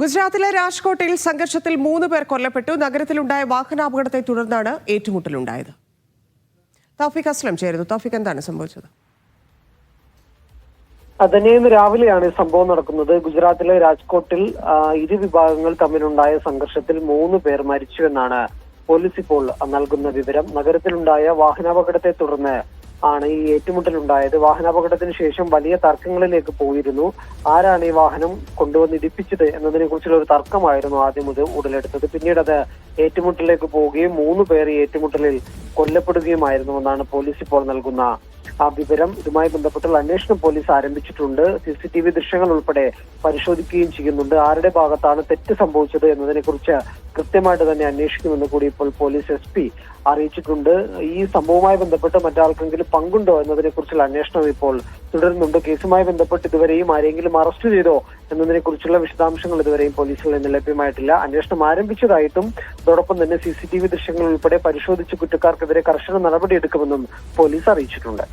ഗുജറാത്തിലെ രാജ്കോട്ടിൽ സംഘർഷത്തിൽ മൂന്ന് പേർ കൊല്ലപ്പെട്ടു. നഗരത്തിലുണ്ടായ വാഹനാപകടത്തെ തുടർന്നാണ് ഏറ്റുമുട്ടലുണ്ടായത്. തൗഫിഖ് അസ്ലം ചേരുന്നു. തൗഫിഖ് എന്താണ് സംഭവിച്ചത്? അതന്നെ ഇന്ന് രാവിലെയാണ് ഈ സംഭവം നടക്കുന്നത്. ഗുജറാത്തിലെ രാജ്കോട്ടിൽ ഇരു വിഭാഗങ്ങൾ തമ്മിലുണ്ടായ സംഘർഷത്തിൽ മൂന്ന് പേർ മരിച്ചു എന്നാണ് പോലീസ് ഇപ്പോൾ നൽകുന്ന വിവരം. നഗരത്തിലുണ്ടായ വാഹനാപകടത്തെ തുടർന്ന് ആണ് ഈ ഏറ്റുമുട്ടലുണ്ടായത്. വാഹനാപകടത്തിന് ശേഷം വലിയ തർക്കങ്ങളിലേക്ക് പോയിരുന്നു. ആരാണ് ഈ വാഹനം കൊണ്ടുവന്ന് ഇടിപ്പിച്ചത് എന്നതിനെ കുറിച്ചുള്ള ഒരു തർക്കമായിരുന്നു ആദ്യം ഇത് ഉടലെടുത്തത്. പിന്നീട് അത് ഏറ്റുമുട്ടലിലേക്ക് പോവുകയും മൂന്ന് പേർ ഏറ്റുമുട്ടലിൽ കൊല്ലപ്പെടുകയുമായിരുന്നു എന്നാണ് പോലീസ് ഇപ്പോൾ നൽകുന്ന ആ വിവരം. ഇതുമായി ബന്ധപ്പെട്ടുള്ള അന്വേഷണം പോലീസ് ആരംഭിച്ചിട്ടുണ്ട്. സി സി ടി വി ദൃശ്യങ്ങൾ ഉൾപ്പെടെ പരിശോധിക്കുകയും ചെയ്യുന്നുണ്ട്. ആരുടെ ഭാഗത്താണ് തെറ്റ് സംഭവിച്ചത് എന്നതിനെ കുറിച്ച് കൃത്യമായിട്ട് തന്നെ അന്വേഷിക്കുമെന്ന് കൂടി ഇപ്പോൾ പോലീസ് എസ് പി അറിയിച്ചിട്ടുണ്ട്. ഈ സംഭവവുമായി ബന്ധപ്പെട്ട് മറ്റാർക്കെങ്കിലും പങ്കുണ്ടോ എന്നതിനെ കുറിച്ചുള്ള അന്വേഷണം ഇപ്പോൾ തുടരുന്നുണ്ട്. കേസുമായി ബന്ധപ്പെട്ട് ഇതുവരെയും ആരെങ്കിലും അറസ്റ്റ് ചെയ്തോ എന്നതിനെ കുറിച്ചുള്ള വിശദാംശങ്ങൾ ഇതുവരെയും പോലീസിൽ നിന്ന് ലഭ്യമായിട്ടില്ല. അന്വേഷണം ആരംഭിച്ചതായിട്ടും അതോടൊപ്പം തന്നെ സി സി ടി വി ദൃശ്യങ്ങൾ ഉൾപ്പെടെ പരിശോധിച്ച് കുറ്റക്കാർക്കെതിരെ കർശന നടപടിയെടുക്കുമെന്നും പോലീസ് അറിയിച്ചിട്ടുണ്ട്.